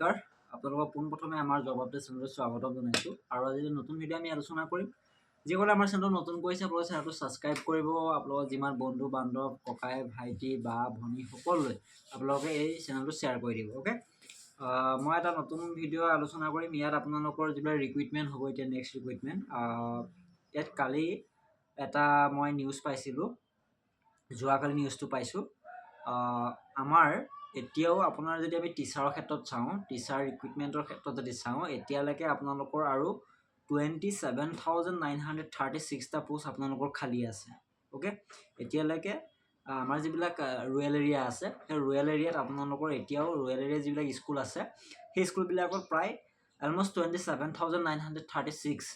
নমস্কাৰ। আপোনালোকক পোনপ্ৰথমে আমাৰ জব আপডেট চেনেললৈ স্বাগতম জনাইছোঁ। আৰু আজি নতুন ভিডিঅ' আমি আলোচনা কৰিম, যিসকলে আমাৰ চেনেলটো নতুন কৰিছে, আপোনালোকে চেনেলটো ছাবস্ক্ৰাইব কৰিব। আপোনালোকৰ যিমান বন্ধু, বান্ধৱ, ককাই, ভাইটি বা ভনী সকলোৱে আপোনালোকে এই চেনেলটো শ্বেয়াৰ কৰি দিব অ'কে মই এটা নতুন ভিডিঅ' আলোচনা কৰিম। ইয়াত আপোনালোকৰ যিবিলাক ৰিকুইটমেণ্ট হ'ব, এতিয়া নেক্সট ৰিকুইটমেণ্ট ইয়াত কালি এটা মই নিউজ পাইছিলোঁ, যোৱাকালি নিউজটো পাইছোঁ। আমাৰ এতিয়াও আপোনাৰ যদি আমি টিচাৰৰ ক্ষেত্ৰত চাওঁ টিচাৰ ৰিক্ৰুইটমেণ্টৰ ক্ষেত্ৰত যদি চাওঁ এতিয়ালৈকে আপোনালোকৰ আৰু twenty seven thousand nine hundred thirty ছিক্সটা post আপোনালোকৰ খালী আছে অ'কে এতিয়ালৈকে আমাৰ যিবিলাক ৰুৰেল এৰিয়া আছে সেই ৰুৰেল এৰিয়াত আপোনালোকৰ এতিয়াও ৰুৰেল এৰিয়া যিবিলাক স্কুল আছে সেই স্কুলবিলাকত প্ৰায় almost twenty seven thousand nine hundred thirty six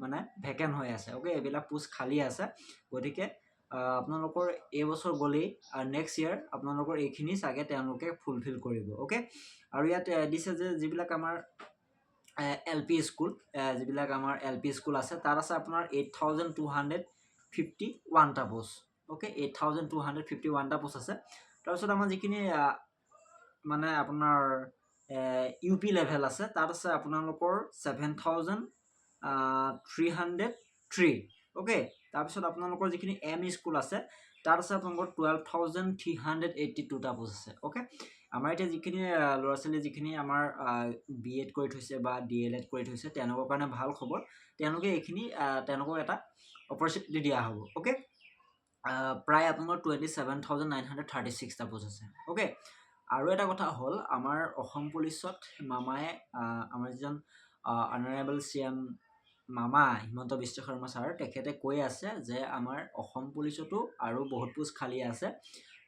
মানে ভেকেণ্ট হৈ আছে অ'কে এইবিলাক পোষ্ট খালী আছে গতিকে আপোনালোকৰ এইবছৰ গ'লেই আৰু নেক্সট ইয়েৰ আপোনালোকৰ এইখিনি চাগে তেওঁলোকে ফুলফিল কৰিব অ'কে আৰু ইয়াত দিছে যে যিবিলাক আমাৰ এল পি স্কুল যিবিলাক আমাৰ এল পি স্কুল আছে তাত আছে আপোনাৰ eight thousand two hundred fifty ওৱানটা post okay eight thousand two hundred fifty ওৱানটা post আছে। তাৰপিছত আমাৰ যিখিনি মানে আপোনাৰ ইউ পি লেভেল আছে তাত আছে আপোনালোকৰ seven thousand three hundred three okay তাৰপিছত আপোনালোকৰ যিখিনি এম স্কুল আছে তাত আছে আপোনালোকৰ twelve thousand three hundred eighty টুটা পোষ্ট আছে অ'কে আমাৰ এতিয়া যিখিনি ল'ৰা ছোৱালী যিখিনি আমাৰ বি এড কৰি থৈছে বা ডি এল এড কৰি থৈছে তেওঁলোকৰ কাৰণে ভাল খবৰ। তেওঁলোকে এইখিনি তেওঁলোকক এটা অপৰচুনিটি দিয়া হ'ব অ'কে প্ৰায় আপোনালোকৰ twenty seven thousand nine hundred thirty ছিক্সটা post আছে অ'কে আৰু এটা কথা হ'ল আমাৰ অসম পুলিচত মামায়ে আমাৰ যিজন অনাৰেবল চি এম মামা হিমন্ত বিশ্ব শৰ্মা ছাৰ তেখেতে কৈ আছে যে আমাৰ অসম পুলিচতো আৰু বহুত পোষ্ট খালী আছে।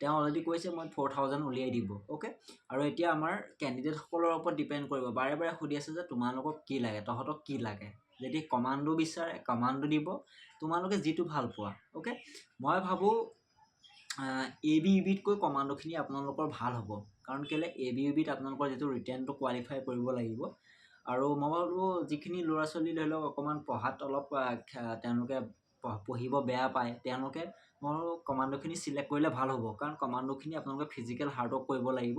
তেওঁ অলৰেডি কৈছে মই ফ'ৰ থাউজেণ্ড উলিয়াই দিব অ'কে আৰু এতিয়া আমাৰ কেণ্ডিডেটসকলৰ ওপৰত ডিপেণ্ড কৰিব। বাৰে বাৰে সুধি আছে যে তোমালোকক কি লাগে তহঁতক কি লাগে? যদি কমাণ্ডো বিচাৰে কমাণ্ডো দিব। তোমালোকে যিটো ভাল পোৱা অ'কে মই ভাবোঁ এ বি ইউ বিতকৈ কমাণ্ডোখিনি আপোনালোকৰ ভাল হ'ব। কাৰণ কেলৈ এ বি ইউ বিত আপোনালোকৰ যিটো ৰিটেনটো কোৱালিফাই কৰিব লাগিব। আৰু মই ভাবোঁ যিখিনি ল'ৰা ছোৱালী ধৰি লওক অকণমান পঢ়াত অলপ তেওঁলোকে পঢ়িব বেয়া পায় তেওঁলোকে মই কমাণ্ডোখিনি চিলেক্ট কৰিলে ভাল হ'ব। কাৰণ কমাণ্ডোখিনি আপোনালোকে ফিজিকেল হাৰ্ডৱৰ্ক কৰিব লাগিব।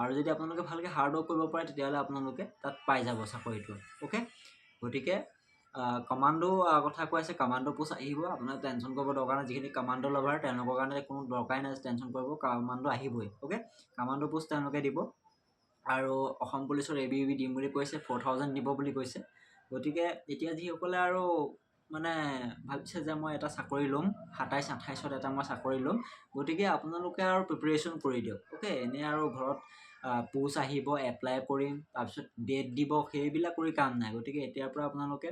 আৰু যদি আপোনালোকে ভালকৈ হাৰ্ডৱৰ্ক কৰিব পাৰে তেতিয়াহ'লে আপোনালোকে তাত পাই যাব চাকৰিটো। অ'কে গতিকে কমাণ্ডো কথা কৈ আছে কমাণ্ডো পোষ্ট আহিব। আপোনাক টেনশ্যন কৰিব দৰকাৰ নাই। যিখিনি কমাণ্ডো লভাৰ তেওঁলোকৰ কাৰণে কোনো দৰকাৰেই নাই টেনশ্যন কৰিব। কমাণ্ডো আহিবই। অ'কে কমাণ্ডো পোষ্ট তেওঁলোকে দিব। আৰু অসম পুলিচৰ এ বি বি দিম বুলি কৈছে ফ'ৰ থাউজেণ্ড দিব বুলি কৈছে। গতিকে এতিয়া যিসকলে আৰু মানে ভাবিছে যে মই এটা চাকৰি ল'ম সাতাইছ আঠাইছত এটা মই চাকৰি ল'ম গতিকে আপোনালোকে আৰু প্ৰিপেৰেশ্যন কৰি দিয়ক অ'কে এনেই আৰু ঘৰত পোষ্ট আহিব এপ্লাই কৰিম তাৰপিছত ডেট দিব সেইবিলাক কৰি কাম নাই। গতিকে এতিয়াৰ পৰা আপোনালোকে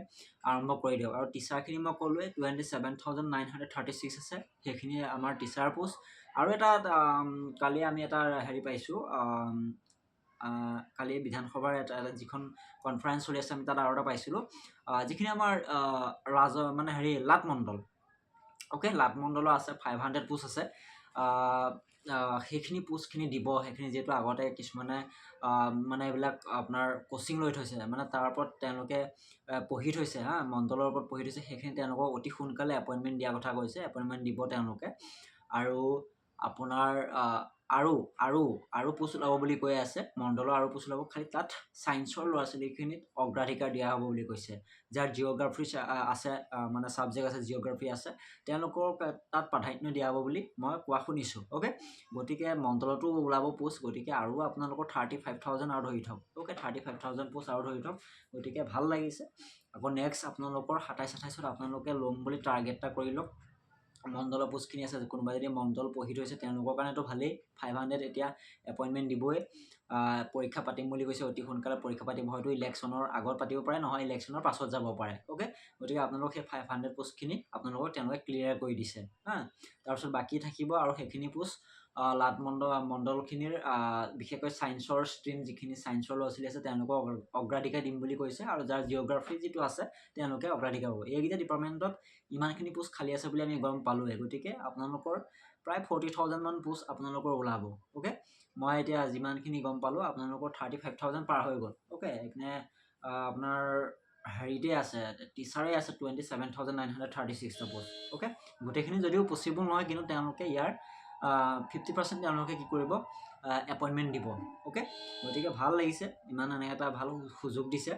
আৰম্ভ কৰি দিয়ক। আৰু টিচাৰখিনি মই ক'লোৱে twenty seven thousand nine hundred thirty six আছে সেইখিনি আমাৰ টিচাৰ পোষ্ট আৰু এটা কালি আমি এটা হেৰি পাইছোঁ কালি বিধানসভাৰ এটা যিখন কনফাৰেঞ্চ চলি আছে আমি তাত এটা পাইছিলোঁ। যিখিনি আমাৰ ৰাজ মানে হেৰি লাট মণ্ডল। অ'কে লাট মণ্ডলৰ আছে ফাইভ হাণ্ড্ৰেড পোষ্ট আছে। সেইখিনি পোষ্টখিনি দিব সেইখিনি যিহেতু আগতে কিছুমানে মানে এইবিলাক আপোনাৰ কোচিং লৈ থৈছে মানে তাৰ ওপৰত তেওঁলোকে পঢ়ি থৈছে হা মণ্ডলৰ ওপৰত পঢ়ি থৈছে সেইখিনি তেওঁলোকক অতি সোনকালে এপইণ্টমেণ্ট দিয়াৰ কথা কৈছে এপইণ্টমেণ্ট দিব তেওঁলোকে। আৰু আপোনাৰ আৰু আৰু আৰু পোষ্ট ওলাব বুলি কৈ আছে। মণ্ডলৰ আৰু পোষ্ট ওলাব খালি তাত ছায়েন্সৰ ল'ৰা ছোৱালীখিনিত অগ্ৰাধিকাৰ দিয়া হ'ব বুলি কৈছে। যাৰ জিঅ'গ্ৰাফী আছে মানে ছাবজেক্ট আছে জিঅ'গ্ৰাফী আছে তেওঁলোকক তাত প্ৰাধান্য দিয়া হ'ব বুলি মই কোৱা শুনিছোঁ অ'কে? গতিকে মণ্ডলতো ওলাব পোষ্ট গতিকে আৰু আপোনালোকৰ থাৰ্টি ফাইভ থাউজেণ্ড আৰু ধৰি থওক okay? Thirty five thousand post আৰু ধৰি থওক গতিকে ভাল লাগিছে। আকৌ নেক্সট আপোনালোকৰ সাতাইছ আঠাইছত আপোনালোকে ল'ম বুলি টাৰ্গেট এটা কৰি লওক। মণ্ডলৰ পোষ্টখিনি আছে কোনোবাই যদি মণ্ডল পঢ়ি থৈছে তেওঁলোকৰ কাৰণেতো ভালেই। ফাইভ হাণ্ড্ৰেড এতিয়া এপইণ্টমেণ্ট দিবই। পৰীক্ষা পাতিম বুলি কৈছে অতি সোনকালে পৰীক্ষা পাতিম। হয়তো ইলেকশ্যনৰ আগত পাতিব পাৰে নহয় ইলেকশ্যনৰ পাছত যাব পাৰে। অ'কে গতিকে আপোনালোক সেই ফাইভ হাণ্ড্ৰেড পোষ্টখিনি আপোনালোকক তেওঁলোকে ক্লিয়াৰ কৰি দিছে। হা? তাৰপিছত বাকী থাকিব আৰু সেইখিনি পোষ্ট লাট মণ্ডল মণ্ডলখিনিৰ বিশেষকৈ ছায়েন্সৰ ষ্ট্ৰীম যিখিনি ছায়েন্সৰ ল'ৰা ছোৱালী আছে তেওঁলোকক অগ্ৰাধিকাৰ দিম বুলি কৈছে আৰু যাৰ জিঅ'গ্ৰাফী যিটো আছে তেওঁলোকে অগ্ৰাধিকাৰ পাব। এইকেইটা ডিপাৰ্টমেণ্টত ইমানখিনি পোষ্ট খালী আছে বুলি আমি গম পালোঁৱে গতিকে আপোনালোকৰ প্ৰায় ফৰ্টি থাউজেণ্ডমান পোষ্ট আপোনালোকৰ ওলাব। অ'কে মই এতিয়া যিমানখিনি গম পালোঁ আপোনালোকৰ থাৰ্টি ফাইভ থাউজেণ্ড পাৰ হৈ গ'ল। অ'কে এইপিনে আপোনাৰ হেৰিতে আছে টিচাৰে আছে twenty seven thousand nine hundred thirty ছিক্সটা post okay গোটেইখিনি যদিও পচিবল নহয় কিন্তু তেওঁলোকে ইয়াৰ ফিফটি পাৰ্চেণ্ট তেওঁলোকে কি কৰিব এপইণ্টমেণ্ট দিব। অ'কে গতিকে ভাল লাগিছে ইমান এনেকৈ এটা ভাল সুযোগ দিছে।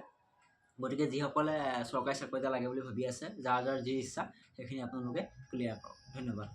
গতিকে যিসকলে চৰকাৰী চাকৰি এটা লাগে বুলি ভাবি আছে যাৰ যাৰ যি ইচ্ছা সেইখিনি আপোনালোকে ক্লিয়াৰ কৰক। ধন্যবাদ।